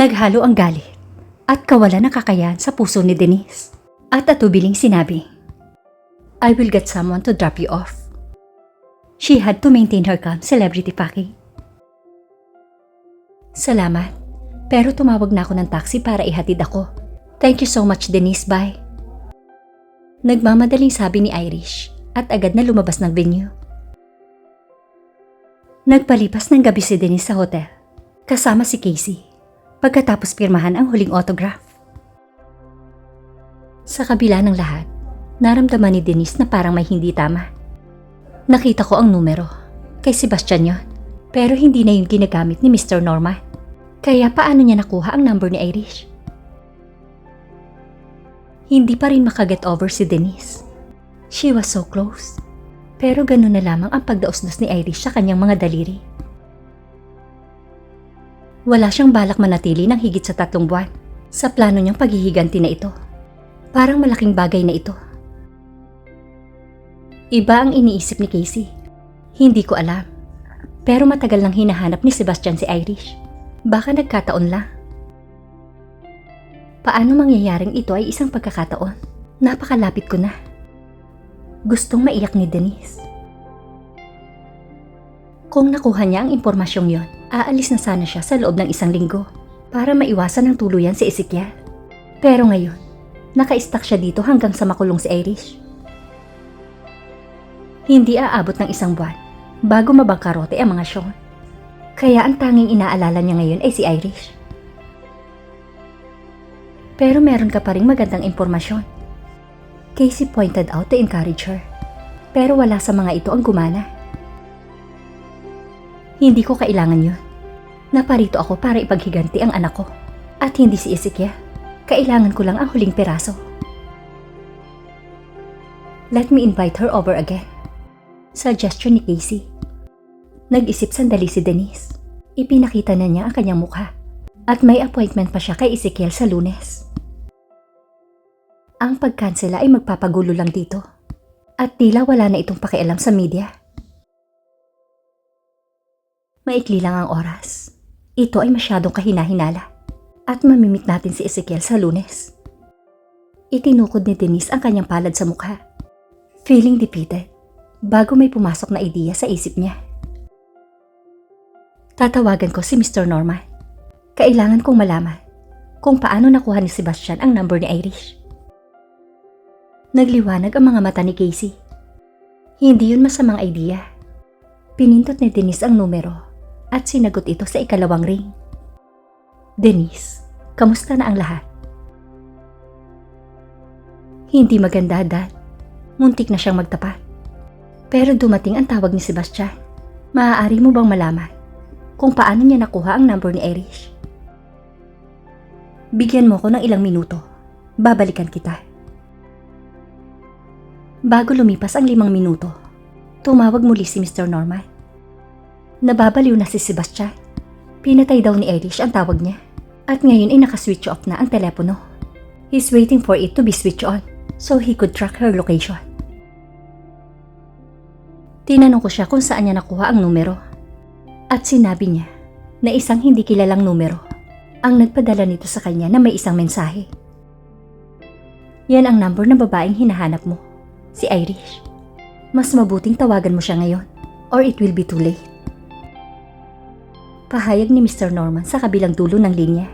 Naghalo ang galit at kawalan ng kakayahan sa puso ni Denise. At atubiling sinabi, I will get someone to drop you off. She had to maintain her calm celebrity packing. Salamat, pero tumawag na ako ng taxi para ihatid ako. Thank you so much Denise, bye. Nagmamadaling sabi ni Irish at agad na lumabas ng venue. Nagpalipas ng gabi si Denise sa hotel, kasama si Casey, pagkatapos pirmahan ang huling autograph. Sa kabila ng lahat, naramdaman ni Denise na parang may hindi tama. Nakita ko ang numero, kay Sebastian yon, pero hindi na yung ginagamit ni Mr. Norman. Kaya paano niya nakuha ang number ni Irish? Hindi pa rin makaget over si Denise. She was so close. Pero ganun na lamang ang pagdaos-dos ni Irish sa kanyang mga daliri. Wala siyang balak manatili ng higit sa tatlong buwan sa plano niyang paghihiganti na ito. Parang malaking bagay na ito. Iba ang iniisip ni Casey. Hindi ko alam. Pero matagal nang hinahanap ni Sebastian si Irish. Baka nagkataon lang. Paano mangyayaring ito ay isang pagkakataon? Napakalapit ko na. Gustong maiyak ni Denise. Kung nakuha niya ang impormasyong yon, aalis na sana siya sa loob ng isang linggo para maiwasan ng tuluyan si Ezekiel. Pero ngayon, naka-stuck siya dito hanggang sa makulong si Irish. Hindi aabot ng isang buwan bago mabangkarote ang mga Sean. Kaya ang tanging inaalala niya ngayon ay si Irish. Pero meron ka pa ring magandang impormasyon. Casey pointed out to encourage her. Pero wala sa mga ito ang gumana. Hindi ko kailangan yun. Naparito ako para ipaghiganti ang anak ko. At hindi si Ezekiel. Kailangan ko lang ang huling peraso. Let me invite her over again. Suggestion ni Casey. Nag-isip sandali si Denise. Ipinakita na niya ang kanyang mukha. At may appointment pa siya kay Ezekiel sa lunes. Ang pagkansela ay magpapagulo lang dito. At tila wala na itong pakialam sa media. Maikli lang ang oras. Ito ay masyadong kahina-hinala. At mamimit natin si Ezekiel sa lunes. Itinukod ni Denise ang kanyang palad sa mukha. Feeling defeated. Bago may pumasok na ideya sa isip niya. Tatawagan ko si Mr. Norman. Kailangan kong malaman kung paano nakuha ni Sebastian ang number ni Irish. Nagliwanag ang mga mata ni Casey. Hindi yun masamang idea. Pinindot ni Denise ang numero at sinagot ito sa ikalawang ring. Denise, kamusta na ang lahat? Hindi maganda, Dad. Muntik na siyang magtapat. Pero dumating ang tawag ni Sebastian. Maaari mo bang malaman kung paano niya nakuha ang number ni Irish? Bigyan mo ko ng ilang minuto. Babalikan kita. Bago lumipas ang limang minuto, tumawag muli si Mr. Norman. Nababaliw na si Sebastian. Pinatay daw ni Irish ang tawag niya. At ngayon ay nakaswitch off na ang telepono. He's waiting for it to be switched on so he could track her location. Tinanong ko siya kung saan niya nakuha ang numero. At sinabi niya na isang hindi kilalang numero ang nagpadala nito sa kanya na may isang mensahe. Yan ang number ng babaeng hinahanap mo, si Irish. Mas mabuting tawagan mo siya ngayon or it will be too late. Pahayag ni Mr. Norman sa kabilang dulo ng linya.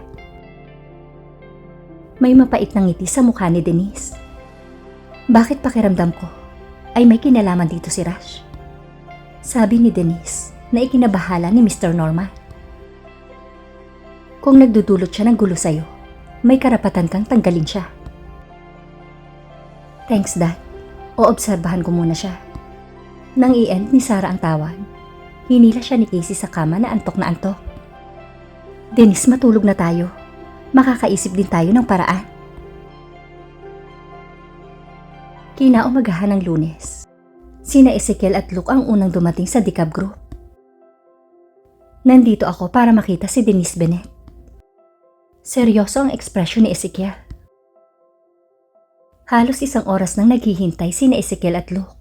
May mapait na ngiti sa mukha ni Denise. Bakit pakiramdam ko ay may kinalaman dito si Rush? Sabi ni Denise na ikinabahala ni Mr. Norman. Kung nagdudulot siya ng gulo sa'yo, may karapatan kang tanggalin siya. Thanks, Dad. Oobserbahan ko muna siya. Nang i-end ni Sarah ang tawag, hinila siya ni Casey sa kama na antok na antok. Dennis, matulog na tayo. Makakaisip din tayo ng paraan. Kinaumagahan ng lunes. Sina Ezekiel at Luke ang unang dumating sa Decab Group. Nandito ako para makita si Denise Bennett. Seryoso ang ekspresyon ni Ezekiel. Halos isang oras nang naghihintay sina Ezekiel at Luke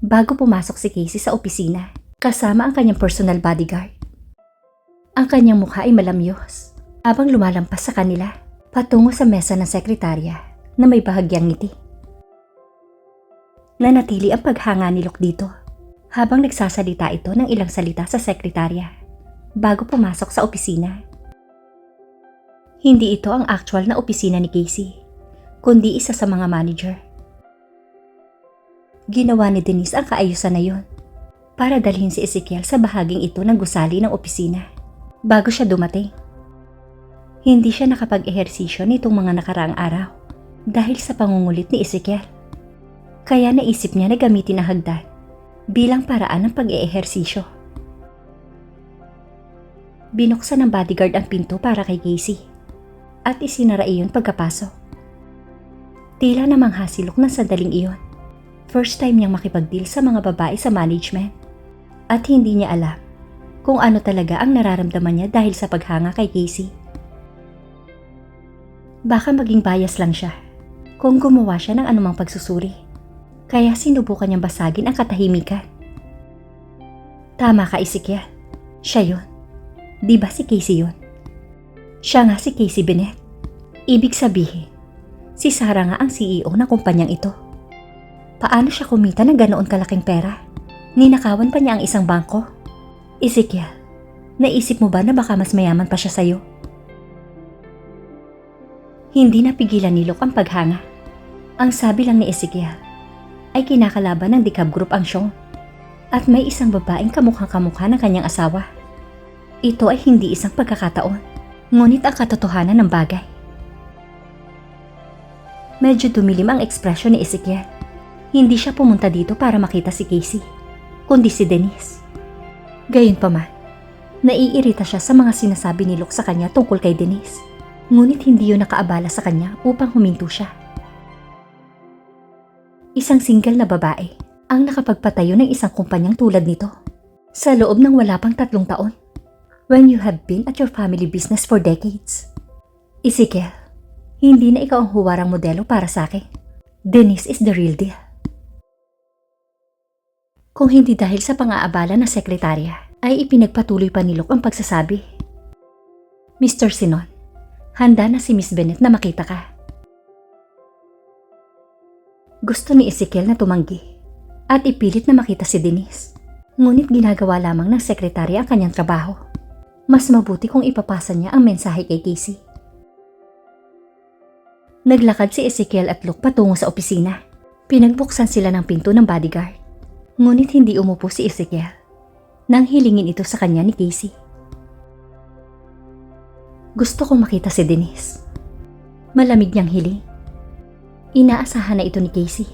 bago pumasok si Casey sa opisina kasama ang kanyang personal bodyguard. Ang kanyang mukha ay malamyos habang lumalampas sa kanila patungo sa mesa ng sekretarya na may bahagyang ngiti. Nanatili ang paghanga ni Luke dito habang nagsasalita ito ng ilang salita sa sekretarya bago pumasok sa opisina. Hindi ito ang actual na opisina ni Casey, kundi isa sa mga manager. Ginawa ni Denise ang kaayusan na yon para dalhin si Ezekiel sa bahaging ito ng gusali ng opisina bago siya dumating. Hindi siya nakapag-ehersisyo nitong mga nakaraang araw dahil sa pangungulit ni Ezekiel. Kaya naisip niya na gamitin ang hagdan bilang paraan ng pag-eehersisyo. Binuksan ng bodyguard ang pinto para kay Casey at isinara iyon pagkapasok. Tila namang hasilok ng sandaling iyon. First time niyang makipag-deal sa mga babae sa management at hindi niya alam kung ano talaga ang nararamdaman niya dahil sa paghanga kay Casey. Baka maging bias lang siya kung gumawa siya ng anumang pagsusuri. Kaya sinubukan niyang basagin ang katahimikan. Tama ka, Ezekiel. Siya yun. Di ba si Casey yun? Siya nga si Casey Bennett. Ibig sabihin, si Sarah nga ang CEO ng kumpanyang ito. Paano siya kumita ng ganoon kalaking pera? Ninakawan pa niya ang isang bangko? Ezekiel, naisip mo ba na baka mas mayaman pa siya sa'yo? Hindi napigilan ni Luke ang paghanga. Ang sabi lang ni Ezekiel ay kinakalaban ng Decab Group ang siyong at may isang babaeng kamukhang-kamukha ng kanyang asawa. Ito ay hindi isang pagkakataon, ngunit ang katotohanan ng bagay. Medyo dumilim ang ekspresyon ni Ezekiel. Hindi siya pumunta dito para makita si Casey, kundi si Denise. Gayunpaman, naiirita siya sa mga sinasabi ni Luke sa kanya tungkol kay Denise. Ngunit hindi yun nakaabala sa kanya upang huminto siya. Isang single na babae ang nakapagpatayo ng isang kumpanyang tulad nito sa loob ng wala pang tatlong taon when you have been at your family business for decades. Ezekiel, hindi na ikaw ang huwarang modelo para sa akin. Denise is the real deal. Kung hindi dahil sa pang-aabala ng sekretarya, ay ipinagpatuloy pa ni Luke ang pagsasabi. Mr. Sinon, handa na si Miss Bennett na makita ka. Gusto ni Ezekiel na tumanggi at ipilit na makita si Denise. Ngunit ginagawa lamang ng sekretarya ang kanyang trabaho. Mas mabuti kung ipapasa niya ang mensahe kay Casey. Naglakad si Ezekiel at Luke patungo sa opisina. Pinagbuksan sila ng pinto ng bodyguard. Ngunit hindi umupo si Ezekiel nang hilingin ito sa kanya ni Casey. Gusto kong makita si Denise. Malamig niyang hiling. Inaasahan na ito ni Casey.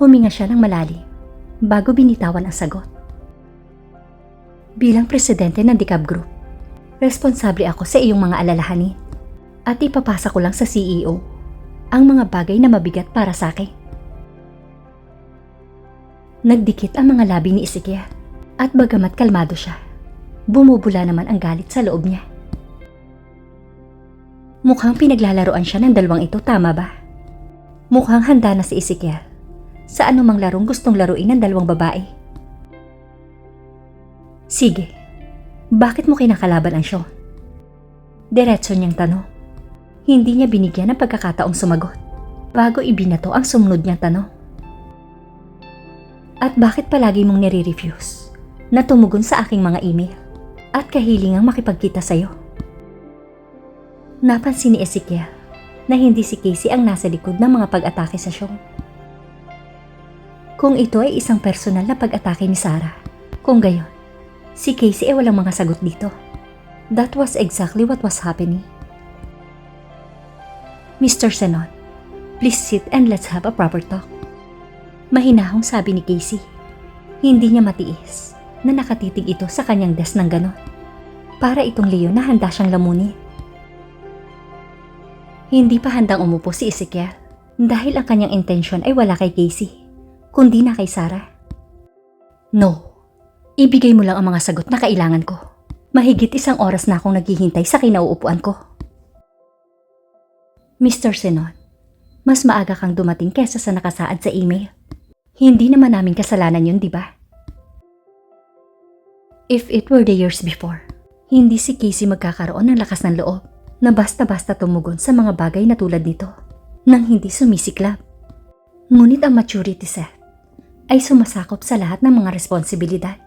Huminga siya ng malalim bago binitawan ang sagot. Bilang presidente ng Decab Group, responsable ako sa iyong mga alalahanin at ipapasa ko lang sa CEO ang mga bagay na mabigat para sa akin. Nagdikit ang mga labi ni Ezekiel at bagamat kalmado siya, bumubula naman ang galit sa loob niya. Mukhang pinaglalaroan siya ng dalawang ito, tama ba? Mukhang handa na si Ezekiel sa anumang larong gustong laruin ng dalawang babae. Sige, bakit mo kinakalaban ang Sean? Diretso niyang tanong. Hindi niya binigyan ng pagkakataong sumagot bago ibinato ang sumunod niyang tanong. At bakit palagi mong nire-refuse na tumugon sa aking mga email at kahilingang makipagkita sa'yo? Napansin ni Ezekiel na hindi si Casey ang nasa likod ng mga pag-atake sa Sean. Kung ito ay isang personal na pag-atake ni Sarah, kung gayon, si Casey ay walang mga sagot dito. That was exactly what was happening. Mr. Senon, please sit and let's have a proper talk. Mahinahong sabi ni Casey. Hindi niya matiis na nakatitig ito sa kanyang desk ng ganon. Para itong Leo na handa siyang lamunin. Hindi pa handang umupo si Ezekiel dahil ang kanyang intensyon ay wala kay Casey, kundi na kay Sarah. No, ibigay mo lang ang mga sagot na kailangan ko. Mahigit isang oras na akong naghihintay sa kinauupuan ko. Mr. Senon, mas maaga kang dumating kesa sa nakasaad sa email. Hindi naman namin kasalanan yun, di ba? If it were the years before, hindi si Casey magkakaroon ng lakas ng loob na basta-basta tumugon sa mga bagay na tulad nito nang hindi sumisiklab. Ngunit ang maturity set ay sumasakop sa lahat ng mga responsibilidad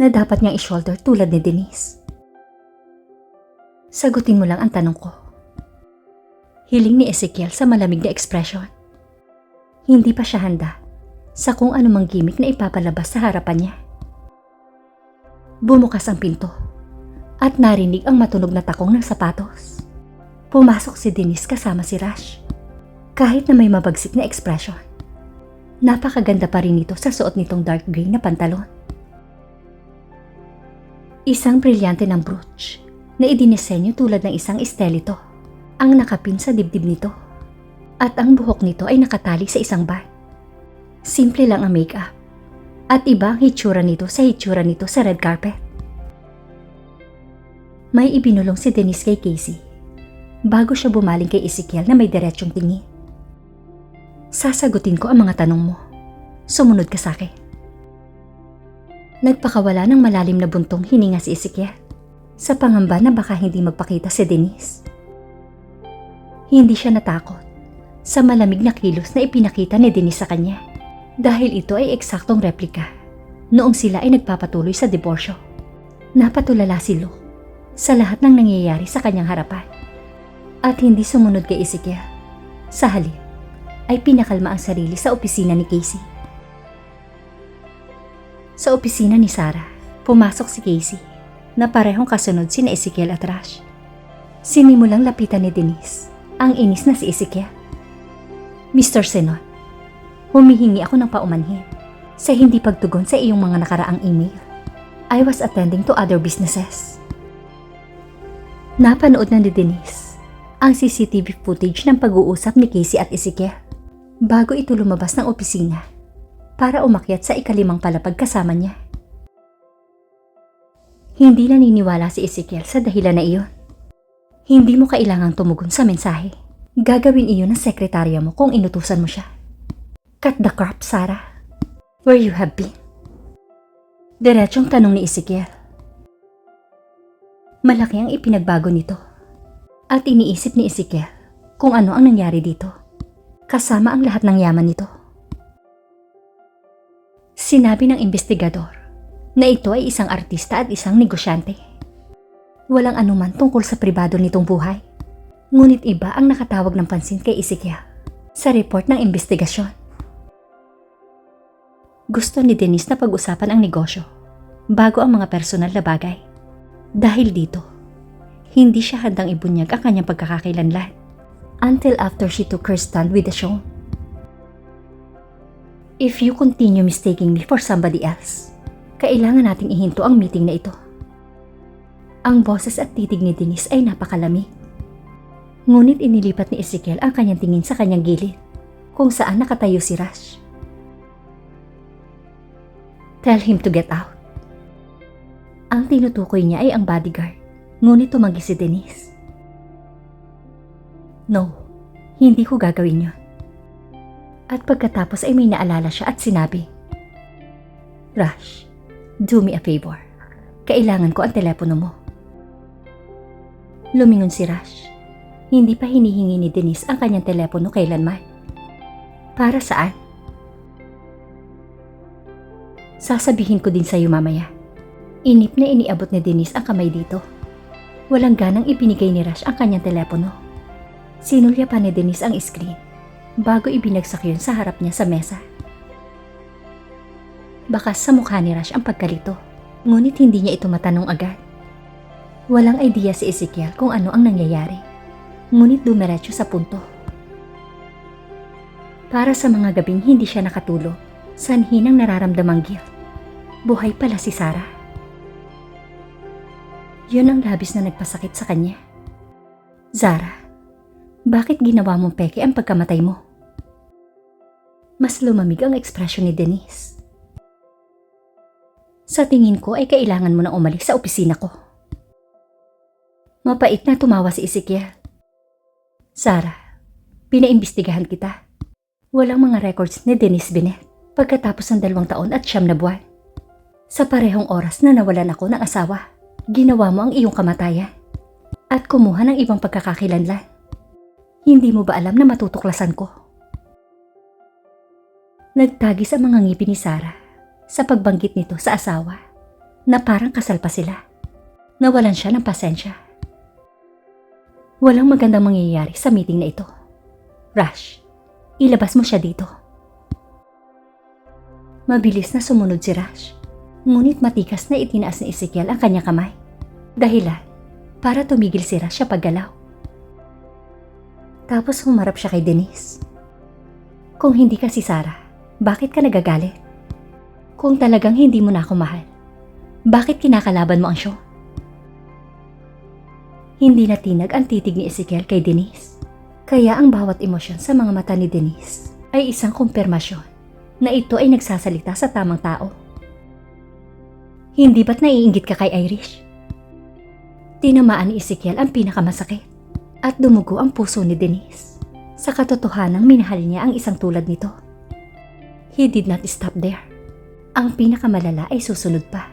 na dapat niyang i-shoulder tulad ni Denise. Sagutin mo lang ang tanong ko. Hiling ni Ezekiel sa malamig na ekspresyon. Hindi pa siya handa sa kung anumang gimmick na ipapalabas sa harapan niya. Bumukas ang pinto at narinig ang matunog na takong ng sapatos. Pumasok si Denise kasama si Rush. Kahit na may mabagsik na ekspresyon. Napakaganda pa rin ito sa suot nitong dark gray na pantalon. Isang brilyante ng brooch na idinisenyo tulad ng isang estelito ang nakapin sa dibdib nito. At ang buhok nito ay nakatali sa isang bar. Simple lang ang makeup. At iba ang hitsura nito sa hitsura nito sa red carpet. May ibinulong si Denise kay Casey bago siya bumaling kay Ezekiel na may diretsyong tingin. Sasagutin ko ang mga tanong mo. Sumunod ka sa akin. Nagpakawala ng malalim na buntong hininga si Ezekiel sa pangamba na baka hindi magpakita si Denise. Hindi siya natakot sa malamig na kilos na ipinakita ni Denise sa kanya dahil ito ay eksaktong replika noong sila ay nagpapatuloy sa diborsyo. Napatulala si Luke sa lahat ng nangyayari sa kanyang harapan at hindi sumunod kay Ezekiel. Sa halip, ay pinakalma ang sarili sa opisina ni Casey. Sa opisina ni Sarah, pumasok si Casey na parehong kasunod si na Ezekiel at Rush. Sinimulang lapitan ni Denise ang inis na si Ezekiel. Mr. Senon, humihingi ako ng paumanhin sa hindi pagtugon sa iyong mga nakaraang email. I was attending to other businesses. Napanood na ni Denise ang CCTV footage ng pag-uusap ni Casey at Ezekiel bago ito lumabas ng opisina para umakyat sa ikalimang palapag kasama niya. Hindi naniniwala si Ezekiel sa dahilan na iyon. Hindi mo kailangang tumugon sa mensahe. Gagawin iyon ng sekretarya mo kung inutusan mo siya. Cut the crap, Sarah. Where you have been? Diretsong tanong ni Ezekiel. Malaki ang ipinagbago nito. At iniisip ni Ezekiel kung ano ang nangyari dito. Kasama ang lahat ng yaman nito. Sinabi ng investigador na ito ay isang artista at isang negosyante. Walang anuman tungkol sa pribado nitong buhay. Ngunit iba ang nakatawag ng pansin kay Ezekiel sa report ng investigasyon. Gusto ni Denise na pag-usapan ang negosyo bago ang mga personal na bagay. Dahil dito, hindi siya handang ibunyag ang kanyang pagkakakilanlan until after she took her stand with the show. If you continue mistaking me for somebody else, kailangan nating ihinto ang meeting na ito. Ang boses at titig ni Denise ay napakalamig. Ngunit inilipat ni Ezekiel ang kanyang tingin sa kanyang gilid, kung saan nakatayo si Rush. Tell him to get out. Ang tinutukoy niya ay ang bodyguard, ngunit tumanggi si Denise. No, hindi ko gagawin yun. At pagkatapos ay may naalala siya at sinabi, Rush, do me a favor. Kailangan ko ang telepono mo. Lumingon si Rush. Hindi pa hinihingi ni Denise ang kanyang telepono kailanman. Para saan? Sasabihin ko din sa iyo mamaya. Inip na iniabot ni Denise ang kamay dito. Walang ganang ibinigay ni Rush ang kanyang telepono. Sinulya pa ni Denise ang screen bago ibinagsak yun sa harap niya sa mesa. Bakas sa mukha ni Rush ang pagkalito, ngunit hindi niya ito matanong agad. Walang idea si Ezekiel kung ano ang nangyayari, ngunit dumiretso sa punto. Para sa mga gabing hindi siya nakatulog, sanhi ng nararamdamang guilt. Buhay pala si Sarah. Yun ang labis na nagpasakit sa kanya. Zara, bakit ginawa mong peke ang pagkamatay mo? Mas lumamig ang ekspresyon ni Denise. Sa tingin ko ay kailangan mo na umalis sa opisina ko. Mapait na tumawa si Ezekiel. Sarah, pinaimbestigahan kita. Walang mga records ni Denise Binet pagkatapos ng dalawang taon at siyam na buwan. Sa parehong oras na nawalan ako ng asawa, ginawa mo ang iyong kamatayan. at kumuha ng ibang pagkakakilanlan. Hindi mo ba alam na matutuklasan ko? Nagtagis ang mga ngipin ni Sarah sa pagbanggit nito sa asawa na parang kasal pa sila. Nawalan siya ng pasensya. Walang magandang mangyayari sa meeting na ito. Rush, ilabas mo siya dito. Mabilis na sumunod si Rush. Ngunit matikas na itinaas ni Ezekiel ang kanyang kamay. Dahilan para tumigil si Rush sa paggalaw. Tapos humarap siya kay Denise. Kung hindi ka si Sarah, bakit ka nagagalit? Kung talagang hindi mo na ako mahal, bakit kinakalaban mo ang show? Hindi natinag ang titig ni Ezekiel kay Denise. Kaya ang bawat emosyon sa mga mata ni Denise ay isang kumpirmasyon na ito ay nagsasalita sa tamang tao. Hindi ba't naiinggit ka kay Irish? Tinamaan ni Ezekiel ang pinakamasakit at dumugo ang puso ni Denise. Sa katotohanang minahal niya ang isang tulad nito. He did not stop there. Ang pinakamalala ay susunod pa.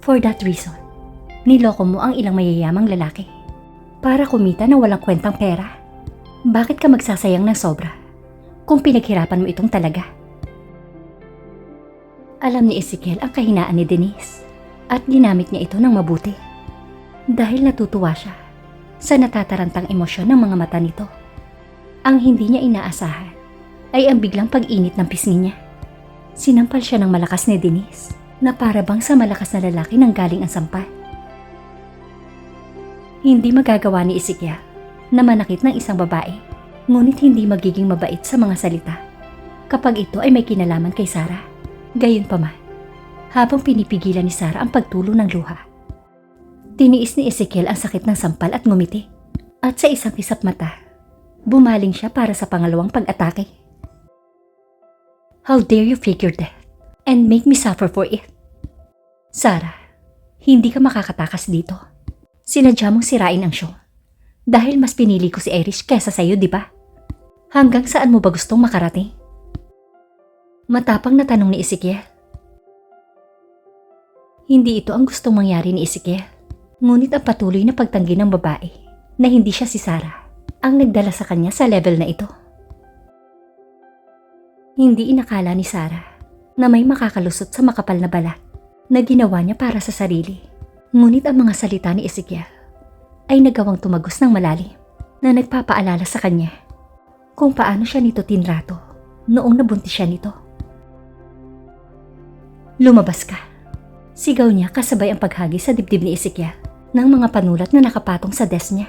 For that reason, niloko mo ang ilang mayayamang lalaki para kumita ng walang kwentang pera. Bakit ka magsasayang ng sobra kung pinaghirapan mo itong talaga? Alam ni Ezekiel ang kahinaan ni Denise at ginamit niya ito ng mabuti dahil natutuwa siya sa natatarantang emosyon ng mga mata nito. Ang hindi niya inaasahan ay ang biglang pag-init ng pisngi niya. Sinampal siya ng malakas ni Denise na para bang sa malakas na lalaki nang galing ang sampal. Hindi magagawa ni Ezekiel na manakit ng isang babae, ngunit hindi magiging mabait sa mga salita kapag ito ay may kinalaman kay Sarah. Gayunpaman, habang pinipigilan ni Sarah ang pagtulo ng luha, tiniis ni Ezekiel ang sakit ng sampal at ngumiti. At sa isang kisap mata, bumaling siya para sa pangalawang pag-atake. How dare you your death and make me suffer for it? Sarah, hindi ka makakatakas dito. Sinadya mong sirain ang show. Dahil mas pinili ko si Irish kesa sa'yo, di ba? Hanggang saan mo ba gustong makarating? Matapang na tanong ni Ezekiel. Hindi ito ang gustong mangyari ni Ezekiel. Ngunit ang patuloy na pagtanggi ng babae na hindi siya si Sarah ang nagdala sa kanya sa level na ito. Hindi inakala ni Sarah na may makakalusot sa makapal na balat na ginawa niya para sa sarili. Ngunit ang mga salita ni Ezekiel ay nagawang tumagos ng malalim na nagpapaalala sa kanya kung paano siya nito tinrato noong nabuntis siya nito. Lumabas ka. Sigaw niya kasabay ang paghagi sa dibdib ni Ezekiel ng mga panulat na nakapatong sa desk niya.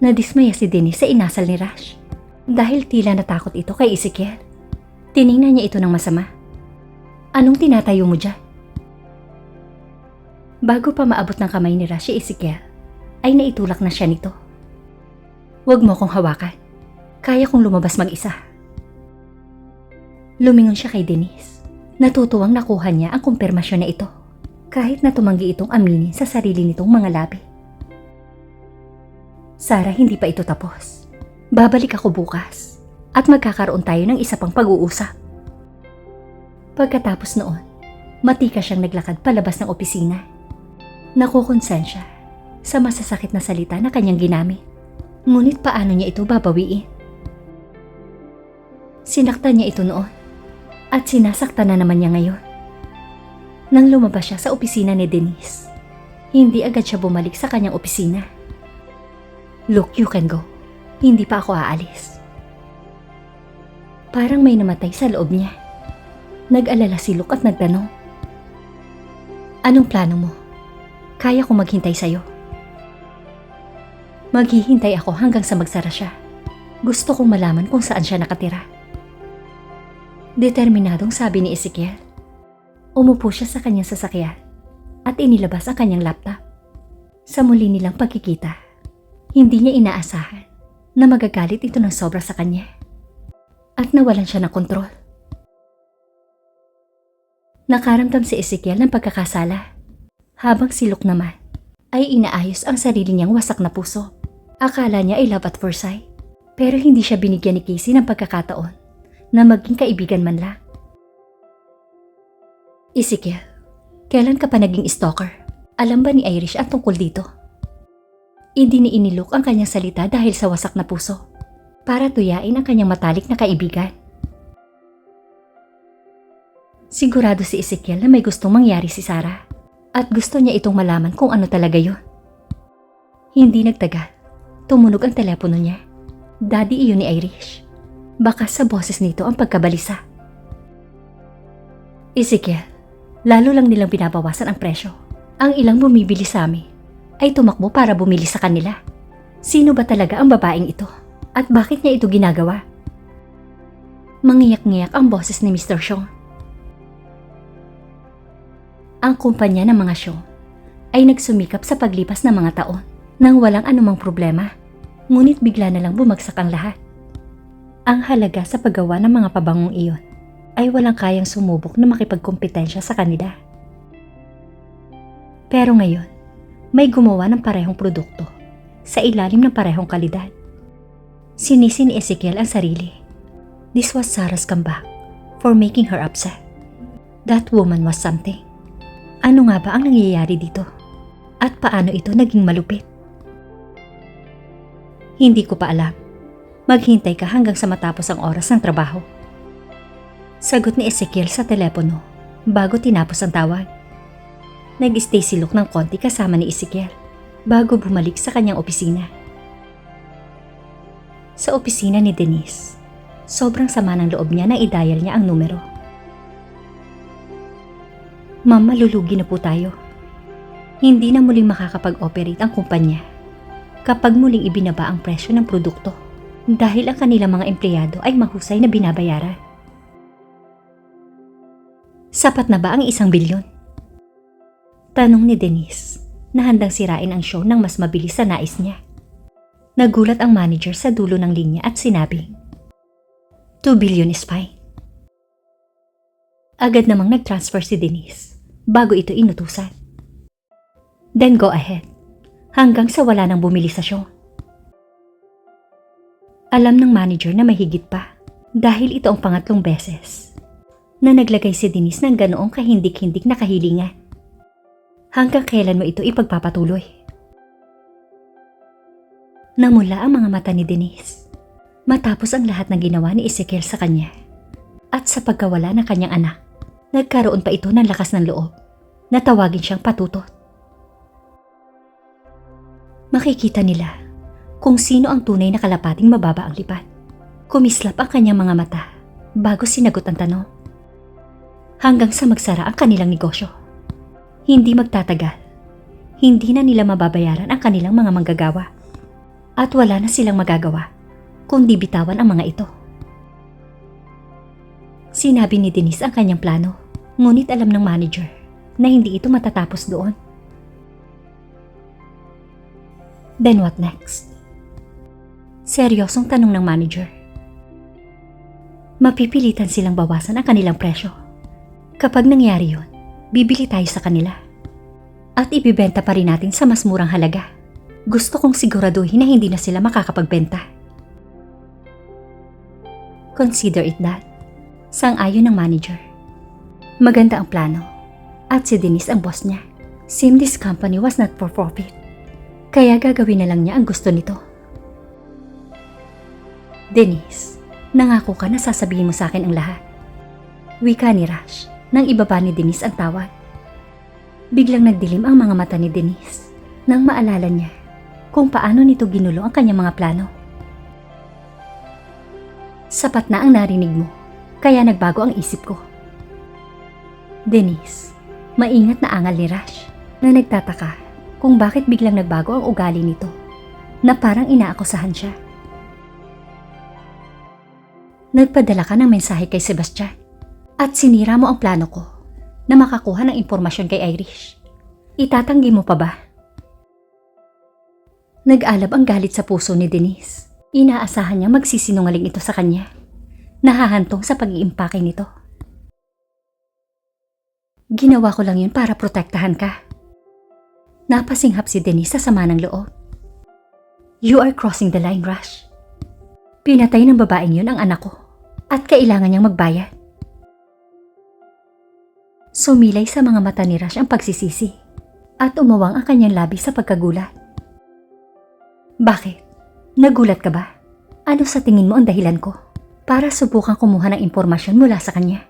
Nadismaya si Denise sa inasal ni Rash dahil tila natakot ito kay Ezekiel. Tiningnan niya ito ng masama. Anong tinatayo mo dyan? Bago pa maabot ng kamay ni Rash si Ezekiel, ay naitulak na siya nito. Huwag mo akong hawakan. Kaya kong lumabas mag-isa. Lumingon siya kay Denise. Natutuwang nakuha niya ang kumpirmasyon na ito kahit na tumanggi itong aminin sa sarili nitong mga labi. Sarah, hindi pa ito tapos. Babalik ako bukas at magkakaroon tayo ng isa pang pag-uusap. Pagkatapos noon, matika siyang naglakad palabas ng opisina. Nakukonsensya sa masasakit na salita na kanyang ginamit. Ngunit paano niya ito babawiin? Sinaktan niya ito noon at sinasaktan na naman niya ngayon. Nang lumabas siya sa opisina ni Denise, hindi agad siya bumalik sa kanyang opisina. Look, you can go. Hindi pa ako aalis. Parang may namatay sa loob niya. Nag-alala si Luke at nagtanong. Anong plano mo? Kaya kong maghintay sa'yo. Maghihintay ako hanggang sa magsara siya. Gusto kong malaman kung saan siya nakatira. Determinadong sabi ni Ezekiel. Umupo siya sa kanyang sasakyan at inilabas ang kanyang laptop. Sa muli nilang pagkikita, hindi niya inaasahan na magagalit ito ng sobra sa kanya at nawalan siya ng kontrol. Nakaramdam si Ezekiel ng pagkakasala habang si Luke naman ay inaayos ang sarili niyang wasak na puso. Akala niya ay love at first pero hindi siya binigyan ni Casey ng pagkakataon na maging kaibigan man lang. Ezekiel, kailan ka pa naging stalker? Alam ba ni Irish ang tungkol dito? Hindi ni inilok ang kanyang salita dahil sa wasak na puso para tuyain ang kanyang matalik na kaibigan. Sigurado si Ezekiel na may gustong mangyari si Sarah at gusto niya itong malaman kung ano talaga yon. Hindi nagtagal. Tumunog ang telepono niya. Daddy iyon ni Irish. Baka sa boses nito ang pagkabalisa. Ezekiel, lalo lang nilang binabawasan ang presyo. Ang ilang bumibili sa amin ay tumakbo para bumili sa kanila. Sino ba talaga ang babaeng ito? At bakit niya ito ginagawa? Mangiyak-ngiyak ang boses ni Mr. Shaw. Ang kumpanya ng mga show ay nagsumikap sa paglipas ng mga taon nang walang anumang problema. Ngunit bigla na lang bumagsak ang lahat. Ang halaga sa paggawa ng mga pabangong iyon ay walang kayang sumubok na makipagkompetensya sa kanila. Pero ngayon, may gumawa ng parehong produkto sa ilalim ng parehong kalidad. Sinisi ni Ezekiel ang sarili. This was Sarah's comeback for making her upset. That woman was something. Ano nga ba ang nangyayari dito? At paano ito naging malupit? Hindi ko pa alam. Maghintay ka hanggang sa matapos ang oras ng trabaho. Sagot ni Ezekiel sa telepono bago tinapos ang tawag. Nag-stay si Luke ng konti kasama ni Ezekiel bago bumalik sa kanyang opisina. Sa opisina ni Denise, sobrang sama ng loob niya na i-dial niya ang numero. Ma'am, malulugi na po tayo. Hindi na muling makakapag-operate ang kumpanya kapag muling ibinaba ang presyo ng produkto dahil ang kanilang mga empleyado ay mahusay na binabayaran. Sapat na ba ang isang bilyon? Tanong ni Denise na handang sirain ang show ng mas mabilis sa nais niya. Nagulat ang manager sa dulo ng linya at sinabi, 2 billion is fine. Agad namang nag-transfer si Denise bago ito inutusan. Then go ahead, hanggang sa wala nang bumili sa show. Alam ng manager na may higit pa dahil ito ang pangatlong beses na naglagay si Denise ng ganoong kahindik-hindik na kahilingan. Hanggang kailan mo ito ipagpapatuloy? Namula ang mga mata ni Denise matapos ang lahat ng ginawa ni Ezekiel sa kanya at sa pagkawala ng kanyang anak. Nagkaroon pa ito ng lakas ng loob na tawagin siyang patutot. Makikita nila kung sino ang tunay na kalapating mababa ang lipat. Kumislap ang kanyang mga mata bago sinagot ang tanong. Hanggang sa magsara ang kanilang negosyo. Hindi magtatagal. Hindi na nila mababayaran ang kanilang mga manggagawa. At wala na silang magagawa kundi bitawan ang mga ito. Sinabi ni Denise ang kanyang plano, ngunit alam ng manager na hindi ito matatapos doon. Then what next? Seryosong tanong ng manager. Mapipilitan silang bawasan ang kanilang presyo. Kapag nangyari yun, bibili tayo sa kanila. At ibibenta pa rin natin sa mas murang halaga. Gusto kong siguraduhin na hindi na sila makakapagbenta. Consider it that. Sang-ayon ng manager. Maganda ang plano. At si Denise ang boss niya. Sim this company was not for profit. Kaya gagawin na lang niya ang gusto nito. Denise, nangako ka na sasabihin mo sa akin ang lahat. Wika ni Rash nang ibaba ni Denise ang tawag. Biglang nagdilim ang mga mata ni Denise nang maalala niya kung paano nito ginulo ang kanyang mga plano. Sapat na ang narinig mo, kaya nagbago ang isip ko. Denise, maingat na angal ni Rash na nagtataka kung bakit biglang nagbago ang ugali nito na parang inaakusahan siya. Nagpadala ka ng mensahe kay Sebastian at sinira mo ang plano ko na makakuha ng impormasyon kay Irish. Itatanggi mo pa ba? Nag-alab ang galit sa puso ni Denise. Inaasahan niya magsisinungaling ito sa kanya. Nahahantong sa pag-iimpake nito. Ginawa ko lang yun para protektahan ka. Napasinghap si Denise sa sama ng loob. You are crossing the line, Rush. Pinatay ng babaeng yun ang anak ko at kailangan niyang magbayad. Sumilay sa mga mata ni Rush ang pagsisisi. At umawang ang kanyang labi sa pagkagulat. Bakit? Nagulat ka ba? Ano sa tingin mo ang dahilan ko? Para subukan kumuha ng impormasyon mula sa kanya.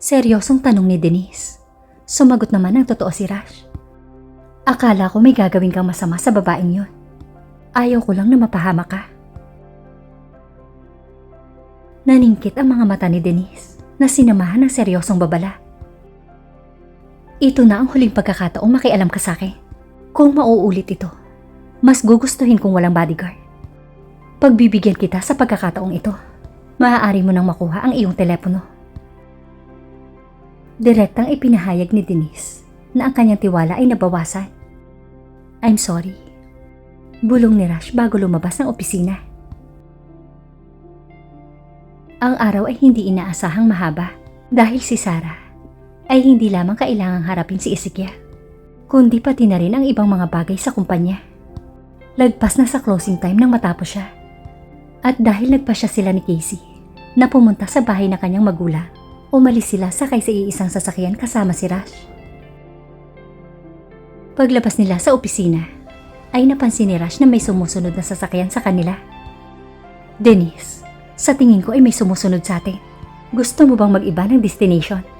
Seryosong tanong ni Denise. Sumagot naman ng totoo si Rash. Akala ko may gagawin kang masama sa babaeng yon. Ayaw ko lang na mapahama ka. Naningkit ang mga mata ni Denise na sinamahan ng seryosong babala. Ito na ang huling pagkakataong makialam ka sa akin. Kung mauulit ito, mas gugustuhin kong walang bodyguard. Pagbibigyan kita sa pagkakataong ito, maaari mo nang makuha ang iyong telepono. Direktang ipinahayag ni Denise na ang kanyang tiwala ay nabawasan. I'm sorry. Bulong ni Rush bago lumabas ng opisina. Ang araw ay hindi inaasahang mahaba dahil si Sarah ay hindi lamang kailangang harapin si Ezekiel, kundi pati na rin ang ibang mga bagay sa kumpanya. Lagpas na sa closing time nang matapos siya. At dahil nagpasya sila ni Casey na pumunta sa bahay ng kanyang magulang, umalis sila sakay sa iisang sasakyan kasama si Rush. Paglabas nila sa opisina, ay napansin ni Rush na may sumusunod na sasakyan sa kanila. Denise, sa tingin ko ay may sumusunod sa atin. Gusto mo bang mag-iba ng destination?